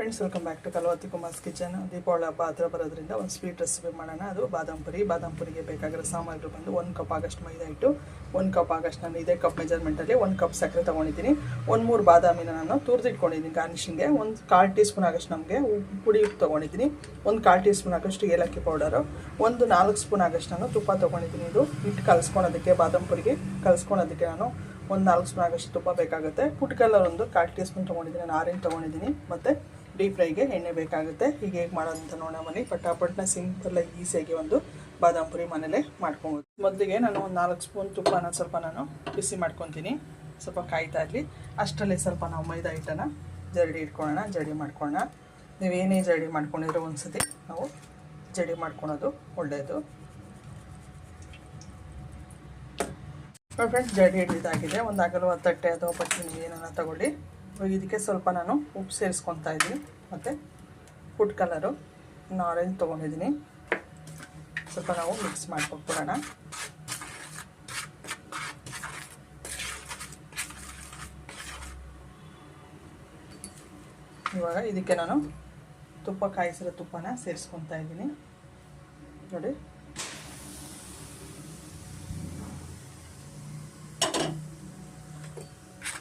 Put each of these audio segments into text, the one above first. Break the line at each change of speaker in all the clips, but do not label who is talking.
Friends welcome back to Kalavathi Kumar's kitchen Deepavali ಹಬ್ಬ ಹತ್ರ ಬರೋದ್ರಿಂದ ಒಂದು ಸ್ವೀಟ್ ರೆಸಿಪಿ ಮಾಡೋಣ ಅದು ಬಾದಾಮ್ ಪುರಿ ಬಾದಾಮ್ ಪುರಿಗೆ ಬೇಕಾಗಿರೋ ಸಾಮಗ್ರಿ ಬಂದು ಒಂದು ಕಪ್ ಆಗಷ್ಟು ಮೈದಾ ಇಟ್ಟು ಒಂದು ಕಪ್ ಆಗಷ್ಟು ನಾನು ಇದೇ ಕಪ್ ಮೆಜರ್ಮೆಂಟಲ್ಲಿ ಒಂದು ಕಪ್ ಸಕ್ಕರೆ ತೊಗೊಂಡಿದ್ದೀನಿ. ಒಂದು ಮೂರು ಬಾದಾಮಿನ ನಾನು ತುರಿದಿಟ್ಕೊಂಡಿದ್ದೀನಿ ಗಾರ್ನಿಷಿಂಗ್ಗೆ ಒಂದು ಕಾಲು ಟೀ ಸ್ಪೂನ್ ಆಗಷ್ಟು ನಮಗೆ ಪುಡಿ ತೊಗೊಂಡಿದ್ದೀನಿ. ಒಂದು ಕಾಲು ಟೀ ಸ್ಪೂನ್ ಆಗಷ್ಟು ಏಲಕ್ಕಿ ಪೌಡರು ಒಂದು ನಾಲ್ಕು ಸ್ಪೂನ್ ಆಗಷ್ಟು ನಾನು ತುಪ್ಪ ತೊಗೊಂಡಿದ್ದೀನಿ. ಇದು ಹಿಟ್ಟು ಕಲಿಸ್ಕೊಳೋದಕ್ಕೆ, ಬಾದಾಮ್ ಪುರಿಗೆ ಕಲಿಸ್ಕೊಳೋದಕ್ಕೆ ನಾನು ಒಂದು ನಾಲ್ಕು ಸ್ಪೂನ್ ಆಗಷ್ಟು ತುಪ್ಪ ಬೇಕಾಗುತ್ತೆ. ಪುಟ್ ಕಲರ್ ಒಂದು ಕಾಲು ಟೀ ಸ್ಪೂನ್ ತೊಗೊಂಡಿದ್ದೀನಿ ನಾನು ಆರೆಂಜ್ ತೊಗೊಂಡಿದ್ದೀನಿ. ಮತ್ತು ಡೀಪ್ ಫ್ರೈಗೆ ಎಣ್ಣೆ ಬೇಕಾಗುತ್ತೆ. ಹೀಗೆ ಹೇಗೆ ಮಾಡೋದಂತ ನೋಡೋಣ ಬನ್ನಿ. ಪಟಾಪಟ್ನ ಸಿಂಪಲ್ಲಾಗಿ ಈಸಿಯಾಗಿ ಒಂದು ಬಾದಾಮ್ ಪುರಿ ಮನೇಲೆ ಮಾಡ್ಕೊಬೋದು. ಮೊದಲಿಗೆ ನಾನು ಒಂದು ನಾಲ್ಕು ಸ್ಪೂನ್ ತುಪ್ಪನ ಸ್ವಲ್ಪ ನಾನು ಬಿಸಿ ಮಾಡ್ಕೊತೀನಿ. ಸ್ವಲ್ಪ ಕಾಯ್ತಾ ಇರಲಿ. ಅಷ್ಟರಲ್ಲಿ ಸ್ವಲ್ಪ ನಾವು ಮೈದಾ ಹಿಟ್ಟನ್ನು ಜರಡಿ ಇಟ್ಕೊಳ್ಳೋಣ ಜಡಿ ಮಾಡ್ಕೊಳ್ಳೋಣ ನೀವೇನೇ ಜರಡಿ ಮಾಡ್ಕೊಂಡಿದ್ರೆ ಒಂದ್ಸತಿ ನಾವು ಜಡಿ ಮಾಡ್ಕೊಳೋದು ಒಳ್ಳೆಯದು ಫ್ರೆಂಡ್ಸ್ ಜಡಿ ಹಿಡಿದಾಗಿದೆ. ಒಂದು ಅಗಲವಾದ ತಟ್ಟೆ ಅಥವಾ ಪಟ್ಟಿ ನೀವು ಏನನ್ನ ತಗೊಳ್ಳಿ. ಇದಕ್ಕೆ ಸ್ವಲ್ಪ ನಾನು ಉಪ್ಪು ಸೇರಿಸ್ಕೊತಾ ಇದ್ದೀನಿ. ಮತ್ತು ಫುಡ್ ಕಲರು ಆರೆಂಜ್ ತೊಗೊಂಡಿದ್ದೀನಿ. ಸ್ವಲ್ಪ ನಾವು ಮಿಕ್ಸ್ ಮಾಡ್ಕೊಟ್ಬಿಡೋಣ. ಇವಾಗ ಇದಕ್ಕೆ ನಾನು ತುಪ್ಪ ಕಾಯಿಸಿರೋ ತುಪ್ಪನ ಸೇರಿಸ್ಕೊತಾ ಇದ್ದೀನಿ. ನೋಡಿ.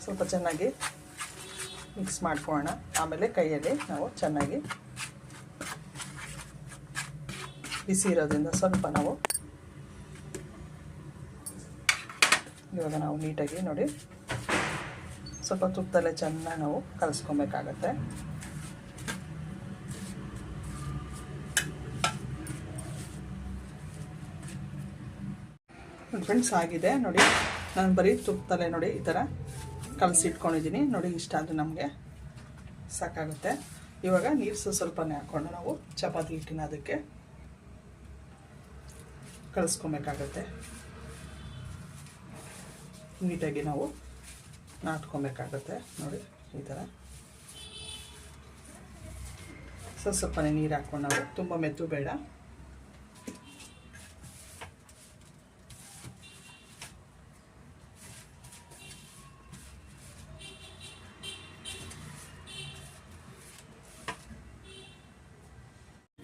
ಸ್ವಲ್ಪ ಚೆನ್ನಾಗಿ ಮಿಕ್ಸ್ ಮಾಡ್ಕೊಳ್ಳೋಣ. ಆಮೇಲೆ ಕೈಯಲ್ಲಿ ನಾವು ಚೆನ್ನಾಗಿ ಬಿಸಿ ಇರೋದ್ರಿಂದ ಸ್ವಲ್ಪ ನಾವು ಇವಾಗ ನಾವು ನೀಟಾಗಿ ನೋಡಿ. ಸ್ವಲ್ಪ ತುಪ್ಪದಲ್ಲೇ ಚೆನ್ನಾಗಿ ನಾವು ಕಲಿಸ್ಕೊಬೇಕಾಗತ್ತೆ. ಫ್ರೆಂಡ್ಸ್, ಆಗಿದೆ. ನೋಡಿ, ನಾನು ಬರೀ ತುಪ್ಪದಲ್ಲೇ ನೋಡಿ ಈ ಥರ ಕಲಸಿಟ್ಕೊಂಡಿದ್ದೀನಿ ನೋಡಿ, ಇಷ್ಟ ಆದರೆ ನಮಗೆ. ಸಾಕಾಗುತ್ತೆ. ಇವಾಗ ನೀರು ಸ್ವಲ್ಪನೇ ಹಾಕ್ಕೊಂಡು ನಾವು ಚಪಾತಿ ಹಿಟ್ಟಿನ ಅದಕ್ಕೆ ಕಲಸ್ಕೊಬೇಕಾಗತ್ತೆ. ನೀಟಾಗಿ ನಾವು ನಾಟ್ಕೊಬೇಕಾಗತ್ತೆ ನೋಡಿ, ಈ ಥರ. ಸ್ವಲ್ಪ ಸ್ವಲ್ಪನೇ ನೀರು ಹಾಕ್ಕೊಂಡು ನಾವು. ತುಂಬ ಮೆತ್ತು ಬೇಡ.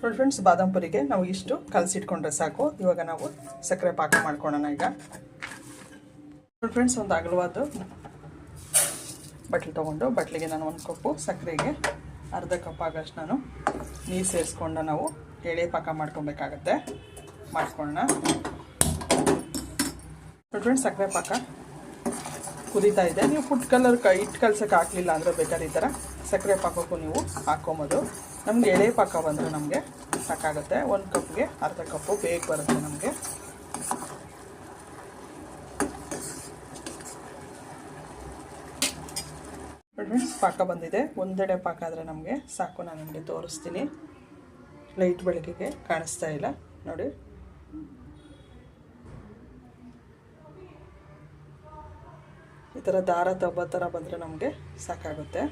ನೋಡಿ ಫ್ರೆಂಡ್ಸ್ ಬಾದಾಮ್ ಪುರಿಗೆ ನಾವು ಇಷ್ಟು ಕಲಸಿಟ್ಕೊಂಡ್ರೆ ಸಾಕು. ಇವಾಗ ನಾವು ಸಕ್ಕರೆ ಪಾಕ ಮಾಡ್ಕೊಳ್ಳೋಣ ಈಗ. ನೋಡಿ ಫ್ರೆಂಡ್ಸ್ ಒಂದು ಅಗಲವಾದ ಬಟ್ಲು ತೊಗೊಂಡು ಬಟ್ಲಿಗೆ ನಾನು ಒಂದು ಕಪ್ಪು ಸಕ್ಕರೆಗೆ ಅರ್ಧ ಕಪ್ ಆಗಷ್ಟು ನಾನು ನೀರು ಸೇರಿಸ್ಕೊಂಡು ನಾವು ಎಳೆ ಪಾಕ ಮಾಡ್ಕೊಬೇಕಾಗತ್ತೆ. ಮಾಡ್ಕೊಳ್ಳೋಣ ನೋಡಿ ಫ್ರೆಂಡ್ಸ್ ಸಕ್ಕರೆ ಪಾಕ ಕುದೀತಾ ಇದೆ. ನೀವು ಫುಡ್ ಕಲರ್ ಕ ಇಟ್ಟು ಕಲ್ಸೋಕೆ ಹಾಕಲಿಲ್ಲ ಅಂದರೆ ಬೇಕಾದ್ರೆ ಈ ಥರ ಸಕ್ಕರೆ ಪಾಕಕ್ಕೂ ನೀವು ಹಾಕ್ಕೊಬೋದು ನಮಗೆ ಎಳೆ ಪಾಕ ಬಂದರೆ ನಮಗೆ ಸಾಕಾಗುತ್ತೆ. ಒಂದು ಕಪ್ಗೆ ಅರ್ಧ ಕಪ್ಪು ಬೇಗ ಬರುತ್ತೆ ನಮಗೆ. ಪಾಕ ಬಂದಿದೆ. ಒಂದೆಡೆ ಪಾಕ ಆದರೆ ನಮಗೆ ಸಾಕು, ನಾನು ನಿಮಗೆ ತೋರಿಸ್ತೀನಿ. ಲೈಟ್ ಬೆಳಕಿಗೆ ಕಾಣಿಸ್ತಾ ಇಲ್ಲ. ನೋಡಿ. ಈ ಥರ ದಾರ ತಬ್ಬ ಥರ ಬಂದರೆ ನಮಗೆ ಸಾಕಾಗುತ್ತೆ.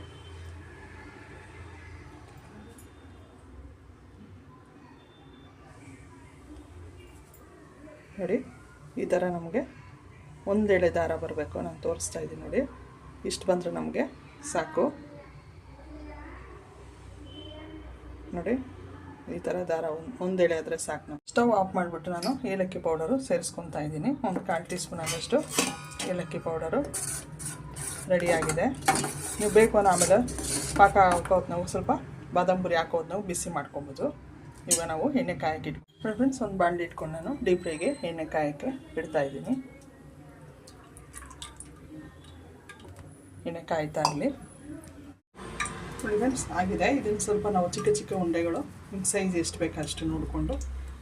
ನೋಡಿ, ಈ ಥರ ನಮಗೆ ಒಂದೆಳೆ ದಾರ ಬರಬೇಕು. ನಾನು ತೋರಿಸ್ತಾ ಇದ್ದೀನಿ ನೋಡಿ. ಇಷ್ಟು ಬಂದರೆ ನಮಗೆ ಸಾಕು. ನೋಡಿ, ಈ ಥರ ದಾರ ಒಂದು ಒಂದೆಳೆ ಆದರೆ ಸಾಕು ನಾವು ಸ್ಟವ್ ಆಫ್ ಮಾಡಿಬಿಟ್ಟು ನಾನು ಏಲಕ್ಕಿ ಪೌಡರು ಸೇರಿಸ್ಕೊತಾ ಇದ್ದೀನಿ. ಒಂದು ಕಾಲು ಟೀ ಸ್ಪೂನ್ ಆದಷ್ಟು ಏಲಕ್ಕಿ ಪೌಡರು ರೆಡಿಯಾಗಿದೆ ನೀವು ಬೇಕು ಅನ್ನೋ ಆಮೇಲೆ ಪಾಕ ಹಾಕೋದು ನಾವು ಸ್ವಲ್ಪ ಬಾದಾಮ್ ಹಾಕೋದು ನಾವು ಬಿಸಿ ಮಾಡ್ಕೊಬೋದು. ಇವಾಗ ನಾವು ಎಣ್ಣೆ ಕಾಯಕ್ಕೆ ಇಟ್ಕೊಂಡು ಫ್ರೆಂಡ್ಸ್ ಒಂದು ಬಾಂಡ್ಲಿ ಇಟ್ಕೊಂಡು ನಾನು ಡೀಪ್ ಫ್ರೈಗೆ ಎಣ್ಣೆ ಕಾಯಕ್ಕೆ ಇಡ್ತಾ ಇದ್ದೀನಿ. ಎಣ್ಣೆ ಕಾಯ್ತಾ ಇರಲಿ. ಫ್ರೆಂಡ್ಸ್ ಆಗಿದೆ. ಇದನ್ನು ಸ್ವಲ್ಪ ನಾವು ಚಿಕ್ಕ ಚಿಕ್ಕ ಉಂಡೆಗಳು ನಿಮ್ಮ ಸೈಜ್ ಎಷ್ಟು ಬೇಕು ಅಷ್ಟು ನೋಡಿಕೊಂಡು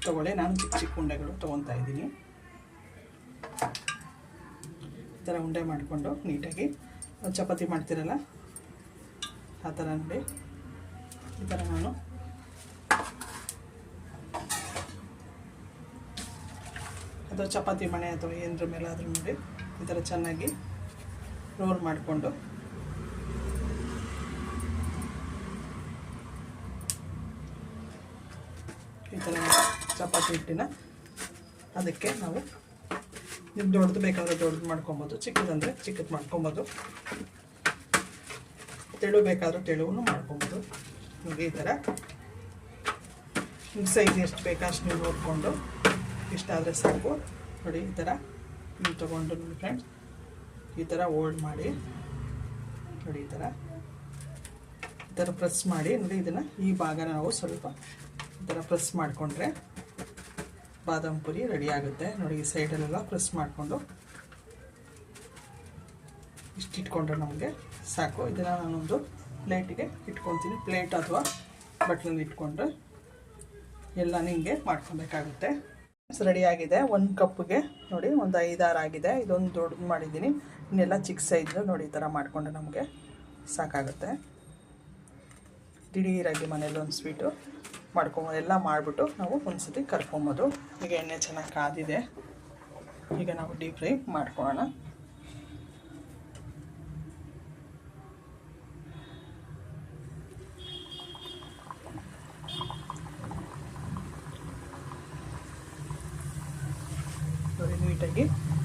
ತೊಗೊಳ್ಳಿ. ನಾನು ಚಿಕ್ಕ ಚಿಕ್ಕ ಉಂಡೆಗಳು ತೊಗೊತಾ ಇದ್ದೀನಿ. ಈ ಥರ ಉಂಡೆ ಮಾಡಿಕೊಂಡು ನೀಟಾಗಿ ಚಪಾತಿ ಮಾಡ್ತೀರಲ್ಲ? ಆ ಥರ ನೋಡಿ. ಈ ಥರ ನಾನು ಅಥವಾ ಚಪಾತಿ ಮಣೆ ಅಥವಾ ಏನರ ಮೇಲೆ ಅದ್ರ ನೋಡಿ ಈ ಥರ ಚೆನ್ನಾಗಿ ರೋಲ್ ಮಾಡಿಕೊಂಡು. ಈ ಥರ ಚಪಾತಿ ಹಿಟ್ಟಿನ ಅದಕ್ಕೆ ನಾವು ನೀವು ದೊಡ್ಡದು ಬೇಕಾದರೆ ದೊಡ್ಡದು ಮಾಡ್ಕೊಬೋದು, ಚಿಕ್ಕದಂದರೆ ಚಿಕ್ಕದು ಮಾಡ್ಕೊಬೋದು. ತೆಳು ಬೇಕಾದ್ರೆ ತೆಳುವನ್ನು ಮಾಡ್ಕೊಬೋದು. ನೋಡಿ ಈ ಥರ ಸೈಜ್ ಎಷ್ಟು ಬೇಕಾ ಅಷ್ಟು ನೀವು ನೋಡಿಕೊಂಡು. ಇಷ್ಟ ಆದರೆ ಸಾಕು. ನೋಡಿ, ಈ ಥರ ನೀವು ತೊಗೊಂಡು ನೋಡಿ ಫ್ರೆಂಡ್ಸ್ ಈ ಥರ ಓಲ್ಡ್ ಮಾಡಿ. ನೋಡಿ, ಈ ಥರ ಈ ಥರ ಪ್ರೆಸ್ ಮಾಡಿ. ನೋಡಿ, ಇದನ್ನು ಈ ಭಾಗನ ನಾವು ಸ್ವಲ್ಪ ಈ ಥರ ಪ್ರೆಸ್ ಮಾಡಿಕೊಂಡ್ರೆ ಬಾದಾಮ್ ಪುರಿ ರೆಡಿ ಆಗುತ್ತೆ. ನೋಡಿ, ಈ ಸೈಡಲ್ಲೆಲ್ಲ ಪ್ರೆಸ್ ಮಾಡಿಕೊಂಡು ಇಷ್ಟು ಇಟ್ಕೊಂಡ್ರೆ ನಮಗೆ ಸಾಕು. ಇದನ್ನು ನಾನೊಂದು ಪ್ಲೇಟಿಗೆ ಇಟ್ಕೊತೀನಿ. ಪ್ಲೇಟ್ ಅಥವಾ ಬಟ್ಲಲ್ಲಿ ಇಟ್ಕೊಂಡ್ರೆ ಎಲ್ಲ ಹಿಂಗೆ ಮಾಡ್ಕೊಬೇಕಾಗುತ್ತೆ. ರೆಡಿ ಆಗಿದೆ. ಒಂದು ಕಪ್ಗೆ ನೋಡಿ, ಒಂದು ಐದಾರು ಆಗಿದೆ. ಇದೊಂದು ದೊಡ್ಡದು ಮಾಡಿದ್ದೀನಿ. ಇನ್ನೆಲ್ಲ ಚಿಕ್ಕ ಸೈಜು ನೋಡಿ, ಈ ಥರ ಮಾಡಿಕೊಂಡ್ರೆ ನಮಗೆ ಸಾಕಾಗುತ್ತೆ. ದಿಢೀರಾಗಿ ಮನೇಲಿ ಒಂದು ಸ್ವೀಟು ಮಾಡ್ಕೊಂಬೋದು ಎಲ್ಲ ಮಾಡಿಬಿಟ್ಟು ನಾವು ಒಂದ್ಸತಿ ಕರ್ಕೊಂಬೋದು. ಈಗ ಎಣ್ಣೆ ಚೆನ್ನಾಗಿ ಕಾದಿದೆ. ಈಗ ನಾವು ಡೀಪ್ ಫ್ರೈ ಮಾಡ್ಕೊಳ್ಳೋಣ ನೋಡಿ ನೀಟಾಗಿ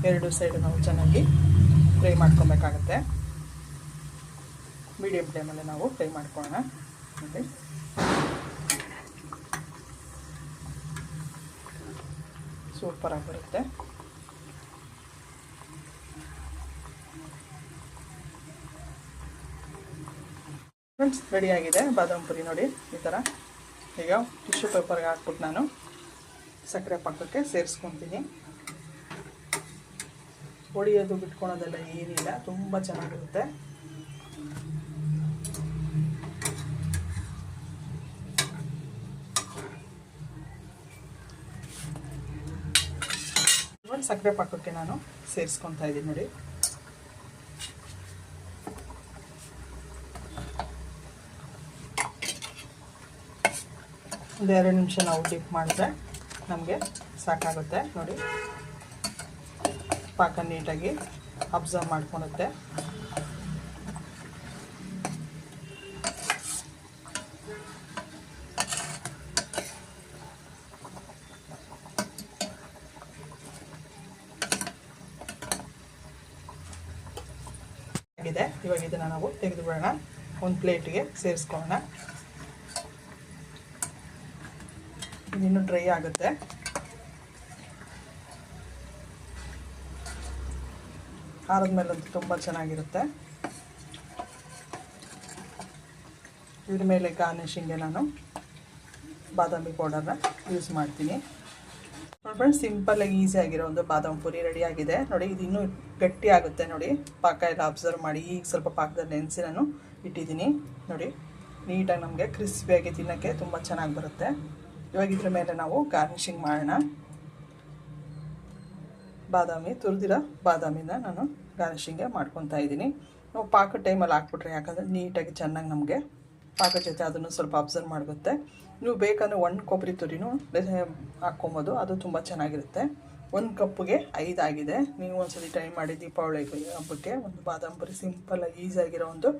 ಎರಡು ಸೈಡ್ ನಾವು ಚೆನ್ನಾಗಿ ಫ್ರೈ ಮಾಡ್ಕೊಬೇಕಾಗತ್ತೆ. ಮೀಡಿಯಮ್ ಫ್ಲೇಮಲ್ಲಿ ನಾವು ಫ್ರೈ ಮಾಡ್ಕೊಳ್ಳೋಣ ಓಕೆ ಸೂಪರಾಗಿ ಬರುತ್ತೆ ಫ್ರೆಂಡ್ಸ್ ರೆಡಿಯಾಗಿದೆ ಬಾದಾಮ್ ಪುರಿ ನೋಡಿ, ಈ ಥರ ಈಗ ಟಿಶ್ಯೂ ಪೇಪರ್ಗೆ ಹಾಕ್ಬಿಟ್ಟು ನಾನು ಸಕ್ಕರೆ ಪಾಕಕ್ಕೆ ಸೇರಿಸ್ಕೊತೀನಿ. ಹೊಡಿಯೋದು ಬಿಟ್ಕೊಳೋದೆಲ್ಲ ಏನಿಲ್ಲ, ತುಂಬ ಚೆನ್ನಾಗಿರುತ್ತೆ. ಸಕ್ಕರೆ ಪಾಕಕ್ಕೆ ನಾನು ಸೇರಿಸ್ಕೊತಾ ಇದ್ದೀನಿ ನೋಡಿ. ಒಂದು ಎರಡು ನಿಮಿಷ ನಾವು ಡಿಪ್ ಮಾಡಿದ್ರೆ ನಮಗೆ ಸಾಕಾಗುತ್ತೆ ನೋಡಿ. ಪಾಕ ನೀಟಾಗಿ ಅಬ್ಸರ್ವ್ ಮಾಡ್ಕೊಳುತ್ತೆ. ಇವಾಗ ಇದನ್ನು ನಾವು ತೆಗೆದುಬಿಡೋಣ ಒಂದು ಪ್ಲೇಟಿಗೆ ಸೇರಿಸ್ಕೊಳ್ಳೋಣ. ಇದಿನ್ನೂ ಡ್ರೈ ಆಗುತ್ತೆ. ಆರಿದ್ಮೇಲಂತೂ ತುಂಬ ಚೆನ್ನಾಗಿರುತ್ತೆ. ಇದ್ರ ಮೇಲೆ ಗಾರ್ನಿಷಿಂಗ್ಗೆ ನಾನು ಬಾದಾಮಿ ಪೌಡರ್ನ ಯೂಸ್ ಮಾಡ್ತೀನಿ. ನೋಡಿ ಫ್ರೆಂಡ್ಸ್ ಸಿಂಪಲ್ಲಾಗಿ ಆಗಿರೋ ಒಂದು ಬಾದಾಮಿ ಪುರಿ ರೆಡಿ ಆಗಿದೆ. ನೋಡಿ, ಇದು ಇನ್ನೂ ಗಟ್ಟಿ ಆಗುತ್ತೆ ನೋಡಿ. ಪಾಕ ಎಲ್ಲ ಅಬ್ಸರ್ವ್ ಮಾಡಿ, ಈಗ ಸ್ವಲ್ಪ ಪಾಕದಲ್ಲಿ ನೆನೆಸಿ ನಾನು ಇಟ್ಟಿದ್ದೀನಿ. ನೋಡಿ, ನೀಟಾಗಿ ನಮಗೆ ಕ್ರಿಸ್ಪಿಯಾಗಿ ತಿನ್ನೋಕ್ಕೆ ತುಂಬ ಚೆನ್ನಾಗಿ ಬರುತ್ತೆ. ಇವಾಗ ಇದ್ರ ಮೇಲೆ ನಾವು ಗಾರ್ನಿಷಿಂಗ್ ಮಾಡೋಣ. ಬಾದಾಮಿ, ತುರಿದಿರೋ ಬಾದಾಮಿನ ನಾನು ಗಾರ್ನಿಷಿಂಗೆ ಮಾಡ್ಕೊತಾ ಇದ್ದೀನಿ. ನಾವು ಪಾಕ ಟೈಮಲ್ಲಿ ಹಾಕ್ಬಿಟ್ರೆ ಯಾಕಂದರೆ ನೀಟಾಗಿ ಚೆನ್ನಾಗಿ ನಮಗೆ ಪಾಕ ಜೊತೆ ಅದನ್ನು ಸ್ವಲ್ಪ ಅಬ್ಸರ್ವ್ ಮಾಡುತ್ತೆ ನೀವು ಬೇಕಂದರೆ ಒಂದು ಕೊಬ್ಬರಿ ತುರಿನೂ ಹಾಕ್ಕೊಬೋದು, ಅದು ತುಂಬ ಚೆನ್ನಾಗಿರುತ್ತೆ. ಒಂದು ಕಪ್ಪಿಗೆ ಐದಾಗಿದೆ ನೀವು ಒಂದ್ಸತಿ ಟ್ರೈ ಮಾಡಿ ದೀಪಾವಳಿ ಹಬ್ಬಕ್ಕೆ ಒಂದು ಬಾದಾಮ್ ಪುರಿ ಸಿಂಪಲ್ಲಾಗಿ ಈಸಿಯಾಗಿರೋ ಒಂದು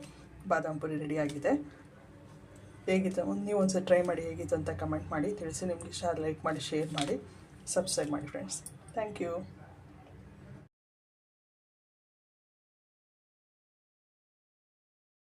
ಬಾದಾಮ್ ಪುರಿ ರೆಡಿ ಆಗಿದೆ. ಹೇಗಿತ್ತು? ಒಂದು ನೀವು ಒಂದ್ಸತಿ ಟ್ರೈ ಮಾಡಿ ಹೇಗಿತ್ತು ಅಂತ ಕಮೆಂಟ್ ಮಾಡಿ ತಿಳಿಸಿ. ನಿಮ್ಗೆ ಇಷ್ಟ ಲೈಕ್ ಮಾಡಿ ಶೇರ್ ಮಾಡಿ ಸಬ್ಸ್ಕ್ರೈಬ್ ಮಾಡಿ ಫ್ರೆಂಡ್ಸ್ ಥ್ಯಾಂಕ್ ಯು